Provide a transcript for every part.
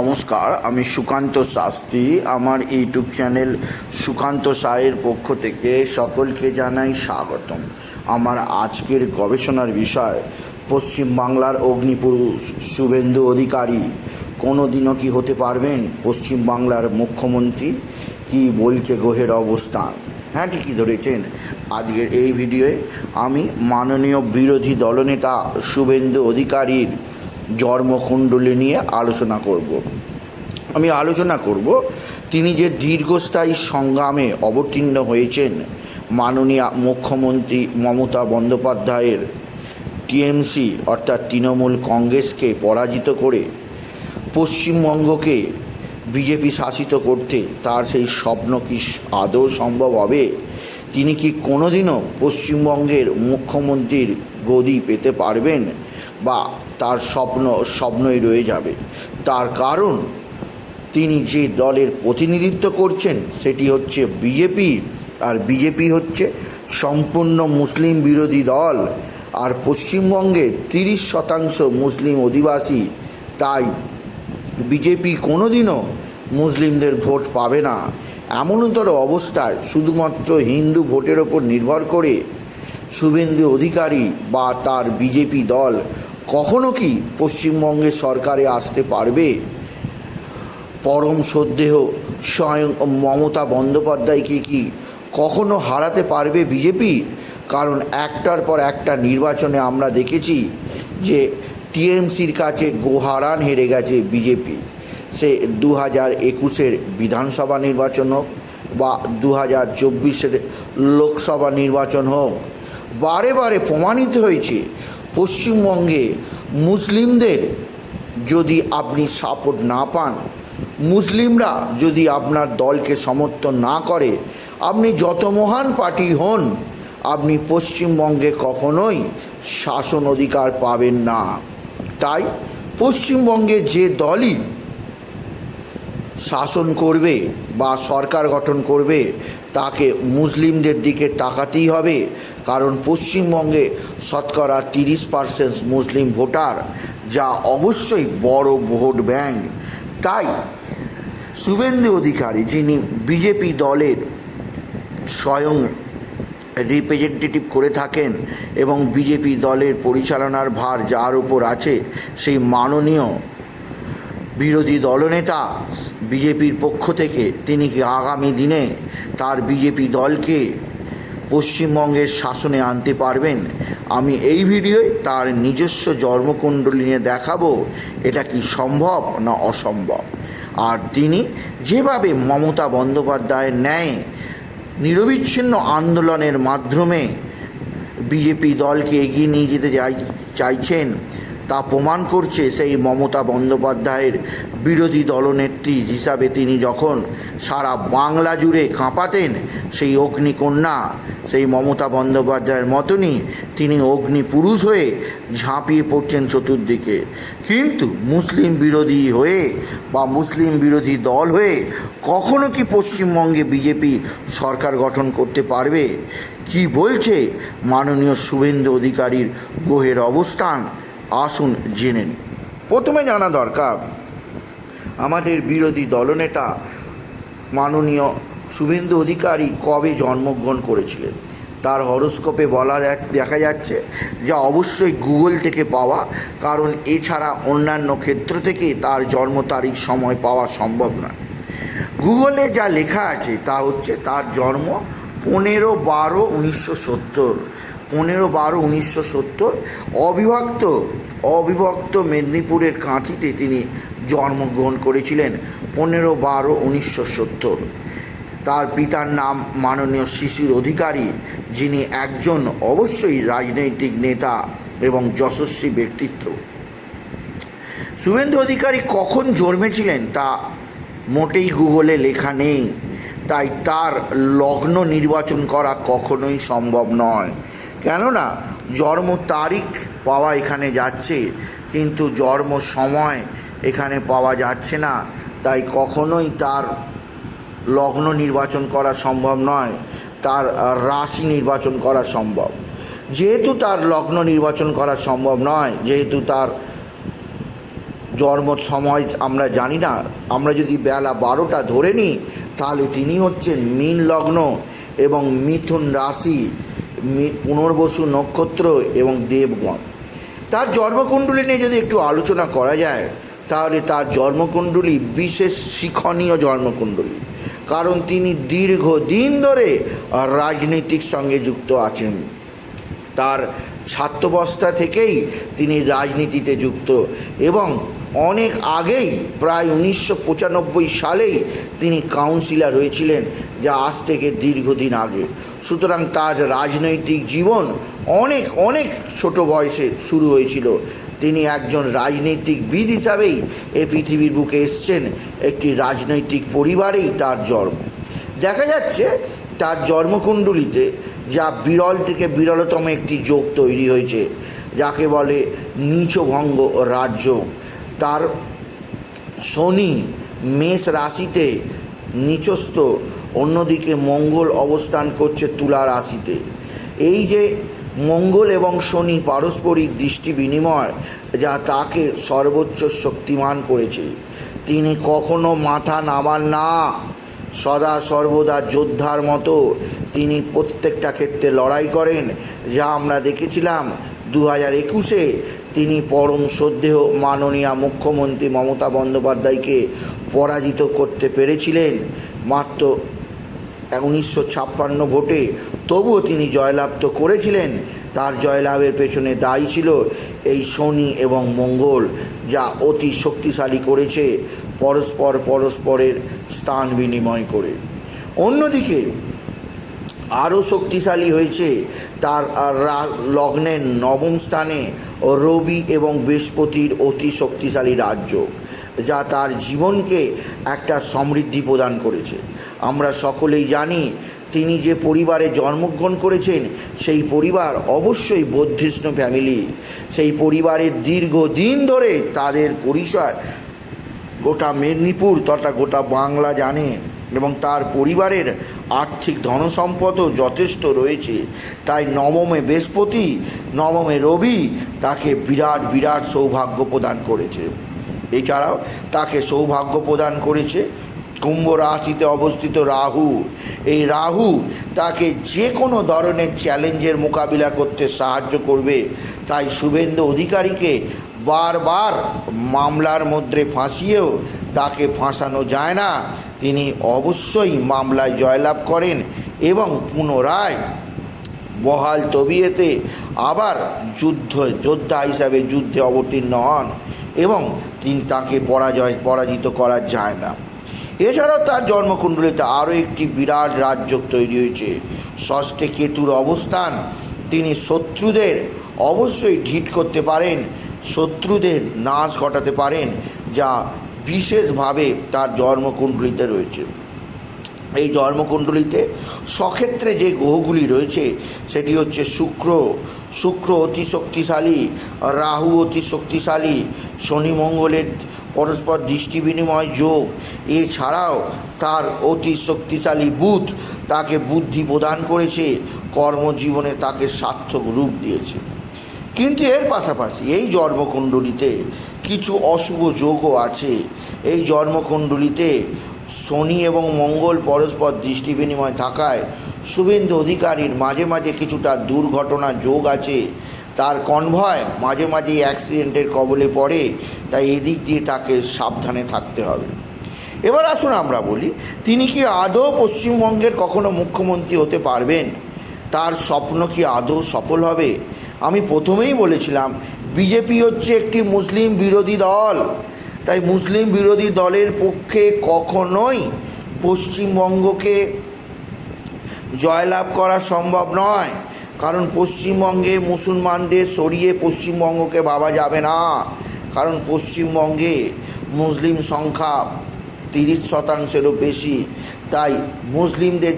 নমস্কার, আমি সুকান্ত শাস্ত্রী। আমার ইউটিউব চ্যানেল সুকান্ত সায়ের পক্ষ থেকে সকলকে জানাই স্বাগতম। আমার আজকের গবেষণার বিষয়, পশ্চিমবাংলার অগ্নিপুরুষ শুভেন্দু অধিকারী। কোনো দিনও কি হতে পারবেন পশ্চিমবাংলার মুখ্যমন্ত্রী? কি বলছে গ্রহের অবস্থান? হ্যাঁ ঠিকই ধরেছেন। আজকের এই ভিডিওয়ে আমি মাননীয় বিরোধী দলনেতা শুভেন্দু অধিকারীর জন্মকুণ্ডলী নিয়ে আলোচনা করব। আমি আলোচনা করব তিনি যে দীর্ঘস্থায়ী সংগ্রামে অবতীর্ণ হয়েছেন মাননীয় মুখ্যমন্ত্রী মমতা বন্দ্যোপাধ্যায়ের টিএমসি অর্থাৎ তৃণমূল কংগ্রেসকে পরাজিত করে পশ্চিমবঙ্গকে বিজেপি শাসিত করতে তার সেই স্বপ্ন কি আদৌ সম্ভব হবে? তিনি কি কোনোদিনও পশ্চিমবঙ্গের মুখ্যমন্ত্রীর গদি পেতে পারবেন? বা তার স্বপ্ন, স্বপ্নই রয়ে যাবে। তার কারণ, তিনি যে দলের প্রতিনিধিত্ব করছেন, সেটি হচ্ছে বিজেপি, আর বিজেপি হচ্ছে সম্পূর্ণ মুসলিম বিরোধী দল, আর পশ্চিমবঙ্গে তিরিশ শতাংশ মুসলিম অধিবাসী, তাই বিজেপি কোনোদিনও মুসলিমদের ভোট পাবে না। এমনতর অবস্থায় শুধুমাত্র হিন্দু ভোটের ওপর নির্ভর করে শুভেন্দু অধিকারী বা তার বিজেপি দল কখনো কি পশ্চিমবঙ্গের সরকারে আসতে পারবে? পরম শ্রদ্ধেহ স্বয়ং মমতা বন্দ্যোপাধ্যায়কে কি কখনো হারাতে পারবে বিজেপি? কারণ একটার পর একটা নির্বাচনে আমরা দেখেছি যে টিএমসির কাছে গোহারান হেরে গেছে বিজেপি। সে দু হাজার একুশের বিধানসভা নির্বাচন হোক বা দু হাজার চব্বিশের লোকসভা নির্বাচন হোক, বারে বারে প্রমাণিত হয়েছে পশ্চিমবঙ্গে মুসলিমদের যদি আপনি সাপোর্ট না পান, মুসলিমরা যদি আপনার দলকে সমর্থন না করে, আপনি যত মহান পার্টি হন, আপনি পশ্চিমবঙ্গে কখনোই শাসন অধিকার পাবেন না। তাই পশ্চিমবঙ্গে যে দলই শাসন করবে বা সরকার গঠন করবে, তাকে মুসলিমদের দিকে তাকাতেই হবে। কারণ পশ্চিমবঙ্গে শতকরা তিরিশ পার্সেন্ট মুসলিম ভোটার, যা অবশ্যই বড় ভোট ব্যাংক। তাই শুভেন্দু অধিকারী, যিনি বিজেপি দলের স্বয়ং রিপ্রেজেন্টেটিভ করে থাকেন এবং বিজেপি দলের পরিচালনার ভার যার উপর আছে, সেই মাননীয় বিরোধী দলনেতা বিজেপির পক্ষ থেকে, তিনি কি আগামী দিনে তার বিজেপি দলকে পশ্চিমবঙ্গের শাসনে আনতে পারবেন। আমি এই ভিডিওয় তার নিজস্ব জন্মকুণ্ডলী নিয়ে দেখাবো, এটা কি সম্ভব না অসম্ভব? আর তিনি যেভাবে মমতা বন্দ্যোপাধ্যায়ের ন্যায়, নিরবিচ্ছিন্ন আন্দোলনের মাধ্যমে বিজেপি দলকে এগিয়ে নিয়ে যেতে চাই, চাইছেন, তা প্রমাণ করছে সেই মমতা বন্দ্যোপাধ্যায়ের বিরোধী দলনেত্রী হিসাবে তিনি যখন সারা বাংলা জুড়ে কাঁপাতেন, সেই অগ্নিকন্যা সেই মমতা বন্দ্যোপাধ্যায়ের মতনই তিনি অগ্নি পুরুষ হয়ে ঝাঁপিয়ে পড়ছেন চতুর্দিকে। কিন্তু মুসলিম বিরোধী হয়ে বা মুসলিম বিরোধী দল হয়ে কখনো কি পশ্চিমবঙ্গে বিজেপি সরকার গঠন করতে পারবে? কি বলছে মাননীয় শুভেন্দু অধিকারীর গ্রহের অবস্থান? আসুন জেনে নিন প্রথমে জানা দরকার, আমাদের বিরোধী দলনেতা মাননীয় শুভেন্দু অধিকারী কবে জন্মগ্রহণ করেছিলেন? তার হরস্কোপে বলা দেখা যাচ্ছে যা অবশ্যই গুগল থেকে পাওয়া, কারণ এছাড়া অন্যান্য ক্ষেত্র থেকে তার জন্ম তারিখ সময় পাওয়া সম্ভব নয়। গুগলে যা লেখা আছে তা হচ্ছে তার জন্ম পনেরো বারো উনিশশো সত্তর। পনেরো বারো উনিশশো সত্তর অবিভক্ত অবিভক্ত মেদিনীপুরের কাঁথিতে তিনি জন্মগ্রহণ করেছিলেন পনেরো বারো উনিশশো সত্তর। তার পিতার নাম মাননীয় শিশির অধিকারী, যিনি একজন অবশ্যই রাজনৈতিক নেতা এবং যশস্বী ব্যক্তিত্ব। শুভেন্দু অধিকারী কখন জন্মেছিলেন তা মোটেই গুগলে লেখা নেই। তাই তার লগ্ন নির্বাচন করা কখনোই সম্ভব নয়। কেননা, জন্ম তারিখ পাওয়া এখানে যাচ্ছে, কিন্তু জন্ম সময় এখানে পাওয়া যাচ্ছে না। তাই কখনোই তার লগ্ন নির্বাচন করা সম্ভব নয়, তার রাশি নির্বাচন করা সম্ভব। যেহেতু তার লগ্ন নির্বাচন করা সম্ভব নয়, যেহেতু তার জন্ম সময় আমরা জানি না, আমরা যদি বেলা বারোটা ধরে নিই, তাহলে তিনি হচ্ছেন মীন লগ্ন এবং মিথুন রাশি পুনর্বসু নক্ষত্র এবং দেবগণ। তার জন্মকুণ্ডলী নিয়ে যদি একটু আলোচনা করা যায়, তাহলে তার জন্মকুণ্ডলী বিশেষ শিক্ষণীয় জন্মকুণ্ডলী। কারণ তিনি দীর্ঘদিন ধরে রাজনৈতিক সঙ্গে যুক্ত আছেন। তার ছাত্রাবস্থা থেকেই তিনি রাজনীতিতে যুক্ত এবং অনেক আগেই, প্রায় উনিশশো পঁচানব্বই সালেই তিনি কাউন্সিলর হয়েছিলেন, যা আজ থেকে দীর্ঘদিন আগে। সুতরাং তার রাজনৈতিক জীবন অনেক অনেক ছোট বয়সে শুরু হয়েছিল। তিনি একজন রাজনৈতিকবিদ হিসাবেই এ পৃথিবীর বুকে এসছেন। একটি রাজনৈতিক পরিবারেই তার জন্ম। দেখা যাচ্ছে তার জন্মকুণ্ডলিতে যা বিরল থেকে বিরলতম একটি যোগ তৈরি হয়েছে, যাকে বলে নিচভঙ্গ রাজ্য। তার শনি মেষ রাশিতে নিচস্থ, অন্যদিকে মঙ্গল অবস্থান করছে তুলা রাশিতে। এই যে মঙ্গল এবং শনি পারস্পরিক দৃষ্টি বিনিময়, যা তাকে সর্বোচ্চ শক্তিমান করেছে। তিনি কখনো মাথা নামান না। সদা সর্বদা যোদ্ধার মতো তিনি প্রত্যেকটা ক্ষেত্রে লড়াই করেন। যা আমরা দেখেছিলাম দু হাজার একুশে তিনি পরম শ্রদ্ধেয় মাননীয় মুখ্যমন্ত্রী মমতা বন্দ্যোপাধ্যায়কে পরাজিত করতে পেরেছিলেন। মাত্র উনিশশো ছাপ্পান্ন ভোটে। তবুও তিনি জয়লাভ তো করেছিলেন। তার জয়লাভের পেছনে দায়ী ছিল এই শনি এবং মঙ্গল, যা অতি শক্তিশালী করেছে পরস্পর পরস্পরের স্থান বিনিময় করে। অন্যদিকে আরও শক্তিশালী হয়েছে তার লগ্নের নবম স্থানে রবি এবং বৃহস্পতির অতি শক্তিশালী রাজ্য, যা তার জীবনকে একটা সমৃদ্ধি প্রদান করেছে। আমরা সকলেই জানি তিনি যে পরিবারে জন্মগ্রহণ করেছেন, সেই পরিবার অবশ্যই বৌদ্ধিষ্ণ ফ্যামিলি সেই পরিবারের দীর্ঘদিন ধরে তাদের পরিচয় গোটা মেদিনীপুর তথা গোটা বাংলা জানে এবং তার পরিবারের আর্থিক ধনসম্পদও যথেষ্ট রয়েছে। তাই নবমে বৃহস্পতি, নবমে রবি তাকে বিরাট বিরাট সৌভাগ্য প্রদান করেছে। এছাড়াও তাকে সৌভাগ্য প্রদান করেছে কুম্ভ রাশিতে অবস্থিত রাহু, এই রাহু তাকে যে কোনো ধরনের চ্যালেঞ্জের মোকাবিলা করতে সাহায্য করবে। তাই শুভেন্দু অধিকারীকে বারবার মামলার মধ্যে ফাঁসিয়েও তাকে ফাঁসানো যায় না। তিনি অবশ্যই মামলায় জয়লাভ করেন এবং পুনরায় বহাল তবিয়েতে আবার যুদ্ধ, যোদ্ধা হিসাবে যুদ্ধে অবতীর্ণ হন এবং তিনি তাকে পরাজয়, পরাজিত করা যায় না। এছাড়াও তার জন্মকুণ্ডলিতে আরও একটি বিরাট রাজ্য তৈরি হয়েছে। ষষ্ঠে কেতুর অবস্থান, তিনি শত্রুদের অবশ্যই ঢিট করতে পারেন, শত্রুদের নাশ ঘটাতে পারেন, যা বিশেষভাবে তার জন্মকুণ্ডলিতে রয়েছে। এই জন্মকুণ্ডলিতে। সক্ষেত্রে যে গ্রহগুলি রয়েছে, সেটি হচ্ছে শুক্র। শুক্র অতি শক্তিশালী, রাহু অতি শক্তিশালী, শনি মঙ্গলের পরস্পর দৃষ্টি বিনিময় যোগ। এছাড়াও তার অতি শক্তিশালী বুধ তাকে বুদ্ধি প্রদান করেছে, কর্মজীবনে তাকে সার্থক রূপ দিয়েছে। কিন্তু এর পাশাপাশি এই জন্মকুণ্ডলিতে কিছু অশুভ যোগও আছে। এই জন্মকুণ্ডলিতে শনি এবং মঙ্গল পরস্পর দৃষ্টি বিনিময় থাকায় শুভেন্দু অধিকারীর মাঝে মাঝে কিছুটা দুর্ঘটনা যোগ আছে। তার কনভয় মাঝে মাঝে অ্যাক্সিডেন্টের কবলে পড়ে, তাই এদিক দিয়ে তাকে সাবধানে থাকতে হবে। এবার আসুন আমরা বলি, তিনি কি আদৌ পশ্চিমবঙ্গের কখনো মুখ্যমন্ত্রী হতে পারবেন? তার স্বপ্ন কি আদৌ সফল হবে? আমি প্রথমেই বলেছিলাম, বিজেপি হচ্ছে একটি মুসলিম বিরোধী দল। তাই মুসলিম বিরোধী দলের পক্ষে কখনোই পশ্চিমবঙ্গকে জয়লাভ করা সম্ভব নয়। কারণ পশ্চিমবঙ্গে মুসলমানদের সরিয়ে পশ্চিমবঙ্গকে ভাবা যাবে না। কারণ পশ্চিমবঙ্গে মুসলিম সংখ্যা তিরিশ শতাংশেরও বেশি। তাই মুসলিমদের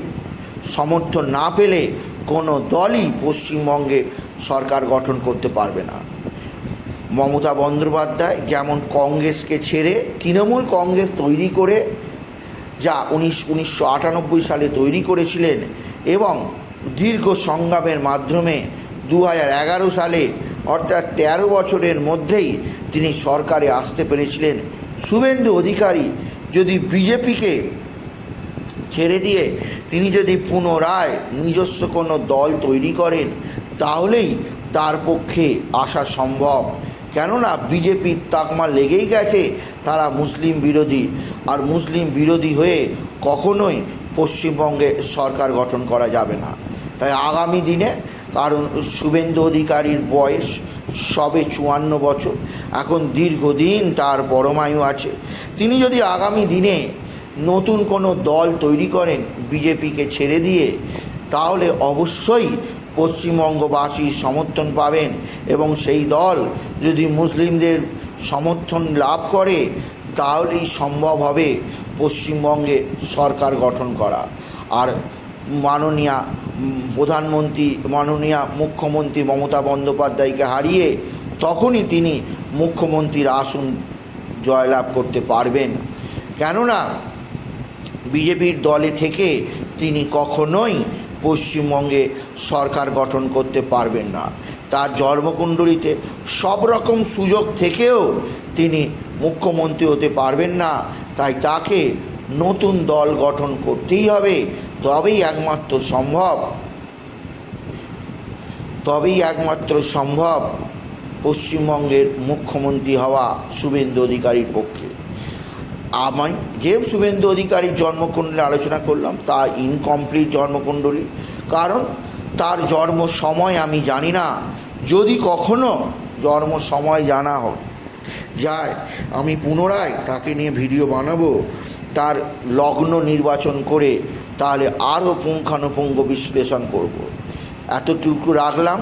সমর্থন না পেলে কোনো দলই পশ্চিমবঙ্গে সরকার গঠন করতে পারবে না। মমতা বন্দ্যোপাধ্যায় যেমন কংগ্রেসকে ছেড়ে, তৃণমূল কংগ্রেস তৈরি করে, যা উনিশ, উনিশশো আটানব্বই সালে তৈরি করেছিলেন এবং দীর্ঘ সংগ্রামের মাধ্যমে দু এগারো সালে, অর্থাৎ তেরো বছরের মধ্যেই তিনি সরকারে আসতে পেরেছিলেন। শুভেন্দু অধিকারী যদি বিজেপিকে ছেড়ে দিয়ে তিনি যদি পুনরায় নিজস্ব কোনো দল তৈরি করেন, তাহলেই তার পক্ষে আসা সম্ভব। কেননা বিজেপির তাকমা লেগেই গেছে, তারা মুসলিম বিরোধী। আর মুসলিম বিরোধী হয়ে কখনোই পশ্চিমবঙ্গে সরকার গঠন করা যাবে না। তাই আগামী দিনে, কারণ শুভেন্দু অধিকারীর বয়স সবে চুয়ান্ন বছর, এখন দীর্ঘদিন তার পরমায়ু আছে। তিনি যদি আগামী দিনে নতুন কোনো দল তৈরি করেন বিজেপিকে ছেড়ে দিয়ে, তাহলে অবশ্যই পশ্চিমবঙ্গবাসীর সমর্থন পাবেন এবং সেই দল যদি মুসলিমদের সমর্থন লাভ করে, তাহলেই সম্ভব হবে পশ্চিমবঙ্গে সরকার গঠন করা। আর মাননীয়া প্রধানমন্ত্রী, মাননীয়া মুখ্যমন্ত্রী মমতা বন্দ্যোপাধ্যায়কে হারিয়ে তখনই তিনি মুখ্যমন্ত্রীর আসন জয়লাভ করতে পারবেন। কেননা, বিজেপির দলে থেকে তিনি কখনোই পশ্চিমবঙ্গে সরকার গঠন করতে পারবেন না। তার জন্মকুণ্ডলিতে সব রকম সুযোগ থেকেও তিনি মুখ্যমন্ত্রী হতে পারবেন না। তাই তাকে নতুন দল গঠন করতেই হবে। তবেই একমাত্র সম্ভব। তবেই একমাত্র সম্ভব পশ্চিমবঙ্গের মুখ্যমন্ত্রী হওয়া শুভেন্দু অধিকারীর পক্ষে। আমি যে শুভেন্দু অধিকারীর জন্মকুণ্ডলী আলোচনা করলাম, তা ইনকমপ্লিট জন্মকুণ্ডলী কারণ তার জন্ম সময় আমি জানি না, যদি কখনো জন্ম সময় জানা হোক যায়, আমি পুনরায় তাকে নিয়ে ভিডিও বানাবো, তার লগ্ন নির্বাচন করে তাহলে আরও পুঙ্খানুপুঙ্খ বিশ্লেষণ করব। এতটুকু রাখলাম,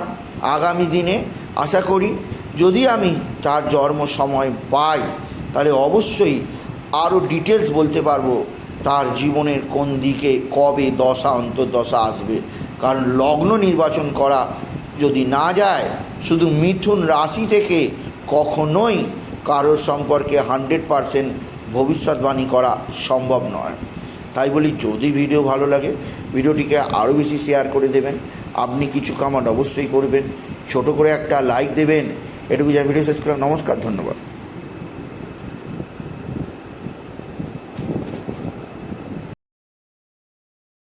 আগামী দিনে আশা করি যদি আমি তার জন্ম সময় পাই, তাহলে অবশ্যই আরও ডিটেলস বলতে পারব তার জীবনের কোন দিকে, কবে দশা, অন্তর্দশা আসবে। কারণ লগ্ন নির্বাচন করা যদি না যায়, শুধু মিথুন রাশি থেকে কখনোই কারোর সম্পর্কে হান্ড্রেড পারসেন্ট ভবিষ্যৎবাণী করা সম্ভব নয়। তাই বলি, যদি ভিডিও ভালো লাগে, ভিডিওটিকে আরও বেশি শেয়ার করে দেবেন। আপনি কিছু কামান্ড অবশ্যই করবেন। ছোট করে একটা লাইক দেবেন। এটুকু যা ভিডিও শেষ করলাম। নমস্কার, ধন্যবাদ।